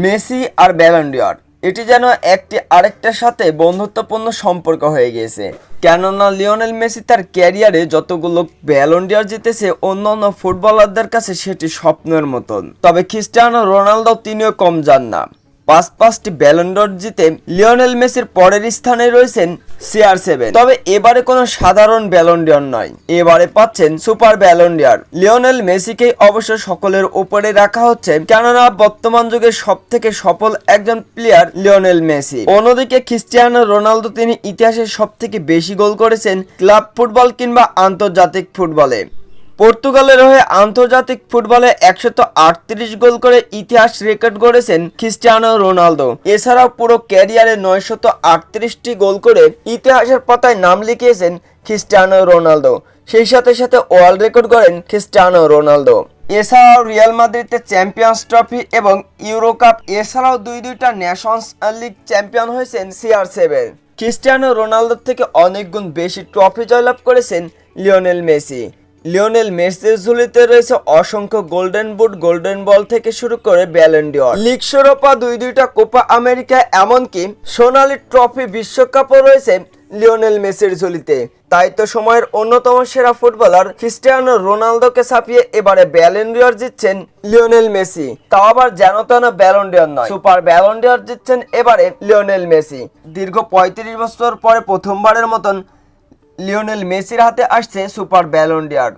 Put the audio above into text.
Messi আর ব্যালন্ডিয়ার এটি যেন একটি আরেকটার সাথে বন্ধুত্বপূর্ণ সম্পর্ক হয়ে গিয়েছে। কেননা লিওনেল মেসি তার ক্যারিয়ারে যতগুলো ব্যালন্ডিয়ার জিতেছে অন্য অন্য ফুটবলারদের কাছে সেটি স্বপ্নের মতন। তবে খ্রিস্টানো রোনালদো তিনিও কম যান না। পাঁচ পাঁচটি ব্যালন্ডর জিতে লিওনেল মেসির পরের স্থানে রয়েছেন সিআর সেভেন তবে এবারে কোনো সাধারণ ব্যালন্ডিয়ার নয়। এবারে পাচ্ছেন সুপার ব্যালন্ডিয়ার। লিওনেল মেসিকে অবশ্য সকলের উপরে রাখা হচ্ছে, কেননা বর্তমান যুগে সব থেকে সফল একজন প্লেয়ার লিওনেল মেসি। অন্যদিকে খ্রিস্টিয়ানো রোনালদো তিনি ইতিহাসে সব থেকে বেশি গোল করেছেন ক্লাব ফুটবল কিংবা আন্তর্জাতিক ফুটবলে। পর্তুগালের হয়ে আন্তর্জাতিক ফুটবলে একশত আটত্রিশ গোল করে ইতিহাস রেকর্ড গড়েছেন খ্রিস্টিয়ানো রোনালদো। এছাড়াও পুরো ক্যারিয়ারে নয়শত আটত্রিশটি গোল করে ইতিহাসের পাতায় নাম লিখিয়েছেন খ্রিস্টিয়ানো রোনালদো। সেই সাথে সাথে ওয়ার্ল্ড রেকর্ড করেন খ্রিস্টিয়ানো রোনালদো। এছাড়াও রিয়াল মাদ্রিদে চ্যাম্পিয়ন্স ট্রফি এবং ইউরো কাপ এছাড়াও দুই দুইটা ন্যাশনস লিগ চ্যাম্পিয়ন হয়েছেন সিআর সেভেন। খ্রিস্টিয়ানো রোনালদোর থেকে অনেক গুণ বেশি ট্রফি জয়লাভ করেছেন লিওনেল মেসি। লিওনেল মেসির ঝুলিতে রয়েছে অসংখ্য গোল্ডেন বুট, গোল্ডেন বল থেকে শুরু করে ব্যালেন্ডিয়র লিগ শিরোপা দুই দুইটা কোপা আমেরিকা এমনকি সোনালি ট্রফি বিশ্বকাপও রয়েছে লিওনেল মেসির ঝুলিতে। তাই তো সময়ের অন্যতম সেরা ফুটবলার খ্রিস্টিয়ানো রোনালদোকে ছাপিয়ে এবারে ব্যালেন্ডিয়র জিতছেন লিওনেল মেসি। তাও আবার যেন তেন ব্যালন্ডিয়র নয়। সুপার ব্যালন্ডিয়র জিতছেন এবারে লিওনেল মেসি। দীর্ঘ পঁয়ত্রিশ বছর পরে প্রথমবারের মতন লিওনেল মেসির হাতে আসছে সুপার ব্যালন ব্যালন্ডিয়ার